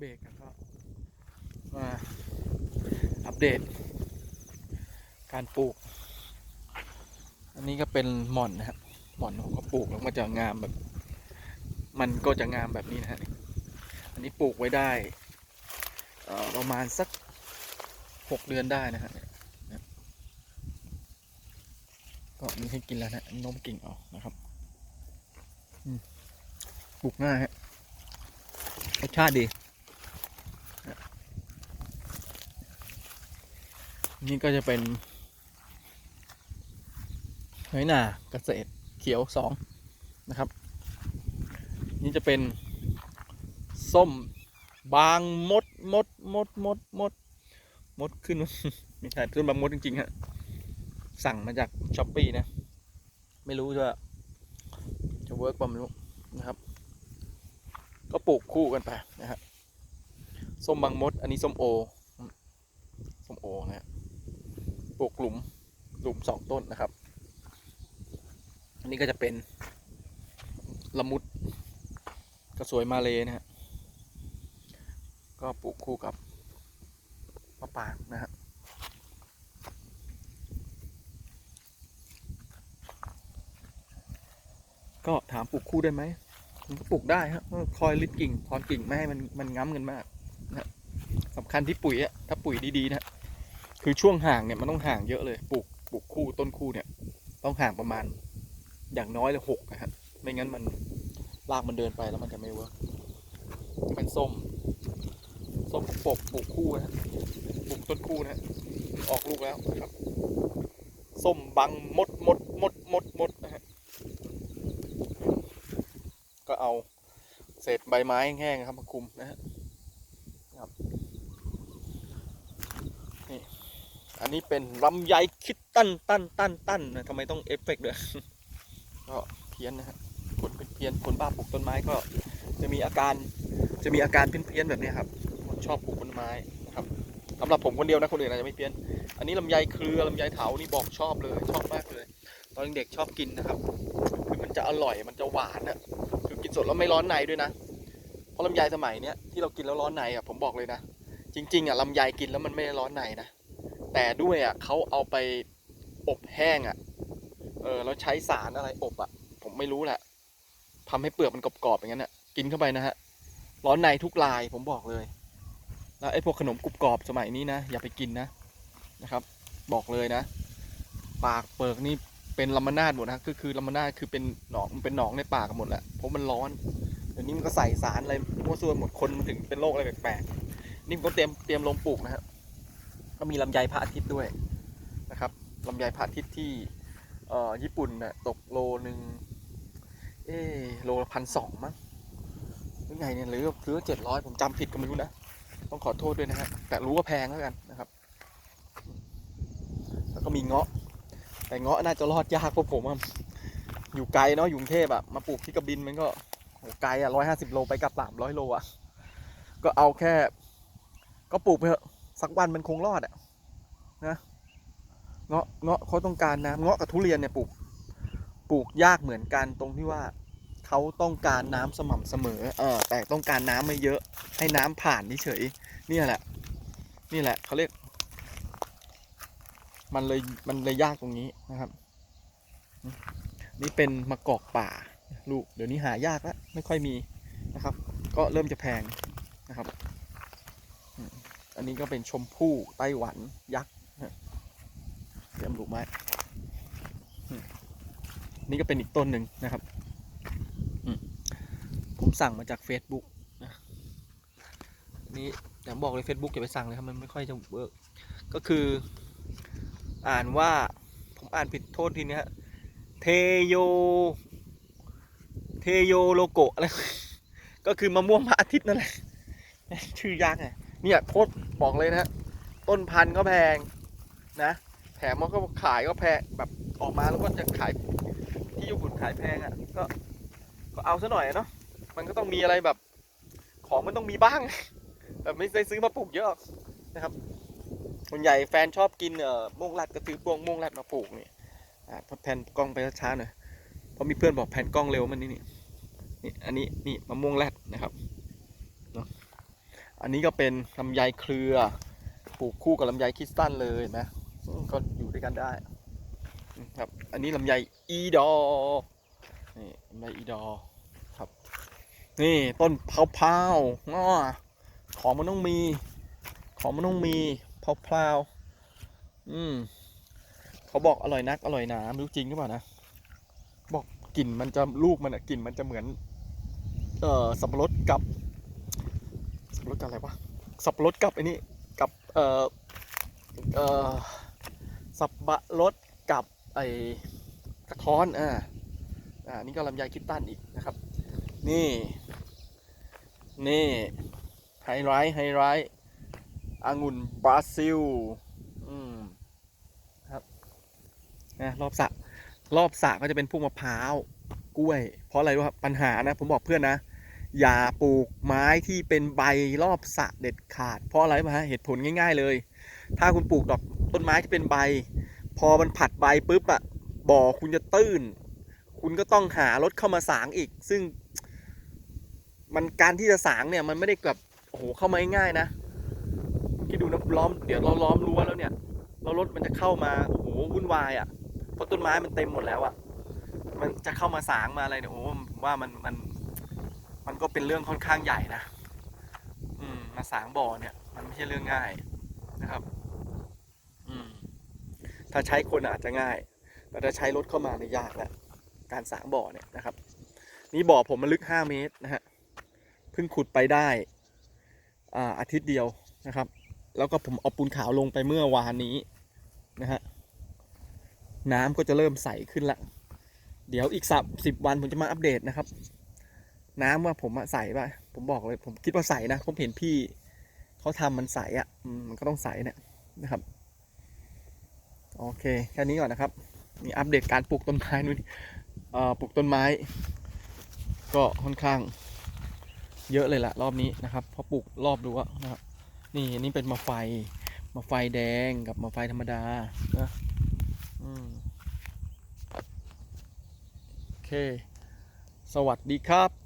เบรกแล้วก็มาอัปเดต การปลูก อันนี้ก็เป็นหม่อนนะครับหม่อนผมก็ปลูกแล้วมันจะงามแบบ มันก็จะงามแบบนี้นะฮะอันนี้ปลูกไว้ได้ประมาณสักหกเดือนได้นะฮะก็มีให้กินแล้วนะน้มกิ่งออกนะครับปลูกง่ายฮะรสชาติดี นี่ก็จะเป็นน้อยหนาเกษตรเขียวสองนะครับ นี่จะเป็นส้มบางมดมดมดมดมดมดขึ้นม่ใช่ต้นบางมดจริงๆฮะสั่งมาจากช้อปปี้นะ ไม่รู้จะจะเวิร์กป่ะไม่รู้นะครับ ก็ปลูกคู่กันไปนะครับส้มบางมด อันนี้ส้มโอส้มโอนะฮะ ปลูกหลุมหลุมสองต้นนะครับ อันนี้ก็จะเป็นละมุดกระสวยมาเลยนะฮะก็ปลูกคู่กับมะปรางนะฮะก็ถามปลูกคู่ได้ไหมมันก็ปลูกได้ครับคอยลิดกิ่งถอนกิ่งไม่ให้มันมันง้ำกันมากนะสำคัญที่ปุ๋ยอะถ้าปุ๋ยดีๆนะ คือช่วงห่างเนี่ยมันต้องห่างเยอะเลยปลูกปลูกคู่ต้นคู่เนี่ย ต้องห่างประมาณ อย่างน้อยเลยหกนะครับไม่งั้นมันรากมันเดินไปแล้วมันจะไม่เวิร์กเป็นส้มส้มปกปลูกคู่นะฮะปลูกต้นคู่นะฮะออกลูกแล้วครับส้มบังมดมดมดมดมดนะฮะก็เอาเศษใบไม้แห้งครับมาคลุมนะฮะ อั นนี้เป็นลำไยคิดตั้นตั้นตั้นตั้นนะทำไมต้องเอฟเฟกต์ด้วยก็เพี้ยนนะฮะคนเป็นเพี้ยนคนบ้าปลูกต้นไม้ก็จะมีอาการจะมีอาการเพี้ยนๆแบบนี้ครับคนชอบปลูกต้นไม้นะครับสำหรับผมคนเดียวนะคนอื่นอาจจะไม่เพี้ยน อันนี้ลำไยเครือลำไยเถานี่บอกชอบเลยชอบมากเลย ตอนเด็กชอบกินนะครับคือมันจะอร่อยมันจะหวานอะคือกินสดแล้วไม่ร้อนในด้วยนะเพราะลำไยสมัยเนี้ยที่เรากินแล้วร้อนในอะผมบอกเลยนะจริงๆอะลำไยกินแล้วมันไม่ได้ร้อนในนะ แต่ด้วยอะเขาเอาไปอบแห้งอะ เออแล้วใช้สารอะไรอบอะ ผมไม่รู้แหละทำให้เปลือกมันกรอบๆอย่างนั้นอะ กินเข้าไปนะฮะ ร้อนในทุกลายผมบอกเลย แล้วไอ้พวกขนมกรุบกรอบสมัยนี้นะ อย่าไปกินนะนะครับ บอกเลยนะ ปากเปลือกนี่เป็นลำมนาดหมดนะก็คือลำมนาดคือเป็นหนองมันเป็นหนองในปากกันหมดแหละเพราะมันร้อนเดี๋ยวนี้มันก็ใส่สารอะไรมั่วซั่วหมดคนมันถึงเป็นโรคอะไรแปลกๆนี่ผมก็เตรียมเตรียมลงปลูกนะฮะ ก็มีลำไยพระอาทิตย์ด้วยนะครับลำไยพระอาทิตย์ที่ญี่ปุ่นน่ะตกโลหนึ่งเออโลพันสองมั้งหรือไงเนี่ยหรือหรือเจ็ดร้อยผมจำผิดก็ไม่รู้นะต้องขอโทษด้วยนะฮะแต่รู้ว่าแพงแล้วกันนะครับ แล้วก็มีเงาะ แต่เงาะน่าจะรอดยากเพราะผมอยู่ไกลเนาะอยู่กรุงเทพอะมาปลูกที่กระบินมันก็โหไกลอะร้อยห้าสิบโลไปกับสามร้อยโลอะก็เอาแค่ ก็ปลูกไปเถอ สักวันมันคงรอดอะนะเงาะเงาะเขาต้องการน้ำเงาะกับทุเรียนเนี่ยปลูกปลูกยากเหมือนกันตรงที่ว่าเขาต้องการน้ำสม่ำเสมอเออแต่ต้องการน้ำไม่เยอะ ให้น้ำผ่านเฉยนี่แหละ นี่แหละเขาเรียก มันเลยมันเลยยากตรงนี้นะครับ นี่เป็นมะกอกป่าลูกเดี๋ยวนี้หายากแล้วไม่ค่อยมีนะครับ ก็เริ่มจะแพงนะครับ อันนี้ก็เป็นชมพู่ไต้หวันยักษ์เตรียมลูกไม้นี่ก็เป็นอีกต้นหนึ่งนะครับผมสั่งมาจาก Facebook นะนี่อย่างบอกเลย Facebook อย่าไปสั่งเลยครับ มันไม่ค่อยจะเวิร์กก็คืออ่านว่าผมอ่านผิดโทษทีนี้ฮะเทโย เทโยโลโกะอะไร ก็คือมะม่วงพระอาทิตย์นั่นแหละ ชื่อยากไง เนี่ยโคตรบอกเลยนะฮะต้นพันธุ์ก็แพงนะแถมมันก็ขายก็แพงแบบออกมาแล้วก็จะขายที่ญี่ปุ่นขายแพงอะ่ะก็ก็เอาซะหน่อยเนาะมันก็ต้องมีอะไรแบบ ของมันต้องมีบ้างแบบไม่ได้ซื้อมาปลูกเยอะนะครับส่วนใหญ่แฟนชอบกินเอ่อม่วงลัดก็ซื้อพวงม่วงลัดมาปลูกนี่อ่าแผ่นกล้องไปช้าๆหน่อยเพราะมีเพื่อนบอกแผ่นกล้องเร็วมันนี่นี่นี่อันนี้นี่มะม่วงแรดนะครับ อันนี้ก็เป็นลำไยเครือปลูกคู่กับลำไยคริสตัลเลยนะก็อยู่ด้วยกันได้ครับ อันนี้ลำไยอีดอนี่ลำไยอีดอครับ นี่ต้นเผาเผาอของมันต้องมี ของมันต้องมีเผาเผาอืมเขาบอกอร่อยนักอร่อยหนาไม่รู้จริงหรือเปล่านะบอกกลิ่นมันจะลูกมันอะกลิ่นมันจะเหมือน เอ่อสับปะรดกับ รดกับอะไรวะสับรดกับไอ้นี่กับเอ่อเอ่อสับปะรดกับไอ้กระท้อนอ่าอ่านี่ก็ลำไยคิดตันอีกนะครับ นี่ นี่ไฮไลท์ไฮไลท์องุ่นบราซิลอืมครับนะรอบสระรอบสระก็จะเป็นพวกมะพร้าวกล้วย เพราะอะไรรู้ครับปัญหานะ ผมบอกเพื่อนนะ อย่าปลูกไม้ที่เป็นใบรอบสะเด็ดขาด เพราะอะไรมาฮะเหตุผลง่าย ๆเลย ถ้าคุณปลูกดอกต้นไม้ที่เป็นใบ พอมันผัดใบปุ๊บอะบ่อคุณจะตื้น คุณก็ต้องหารถเข้ามาสางอีก ซึ่ง มันการที่จะสางเนี่ยมันไม่ได้แบบโอ้โหเข้ามาง่ายๆนะคิดดูนะล้อมเดี๋ยวเราล้อมรั้วแล้วเนี่ยแล้วรถมันจะเข้ามาโอ้โหวุ่นวายอะ่ะเพราะต้นไม้มันเต็มหมดแล้วอะ่ะมันจะเข้ามาสางมาอะไรเนี่ยโอ้ผมว่ามันมัน มันก็เป็นเรื่องค่อนข้างใหญ่นะ อืม มาสางบ่อเนี่ย มันไม่ใช่เรื่องง่ายนะครับ อืม ถ้าใช้คนอาจจะง่าย แต่ถ้าใช้รถเข้ามาเนี่ยยากแหละการสางบ่อเนี่ยนะครับ นี่บ่อผมมันลึก5เมตรนะฮะ เพิ่งขุดไปได้อ่าอาทิตย์เดียวนะครับ แล้วก็ผมเอาปูนขาวลงไปเมื่อวานนี้นะฮะ น้ำก็จะเริ่มใสขึ้นละ เดี๋ยวอีกสับสิบวันผมจะมาอัปเดตนะครับ น้ำว่าผมอะใส่ป่ะ ผมบอกเลย ผมคิดว่าใส่นะ ผมเห็นพี่เขาทำมันใสอะมันก็ต้องใสเนี่ยนะครับ โอเค แค่นี้ก่อนนะครับ มีอัปเดตการปลูกต้นไม้นู่นปลูกต้นไม้ ก็ค่อนข้าง เยอะเลยละรอบนี้นะครับพราะปลูกรอบรั้วนะครับ นี่นี่เป็นมะไฟมะไฟแดงกับมะไฟธรรมดา นะโอเค สวัสดีครับ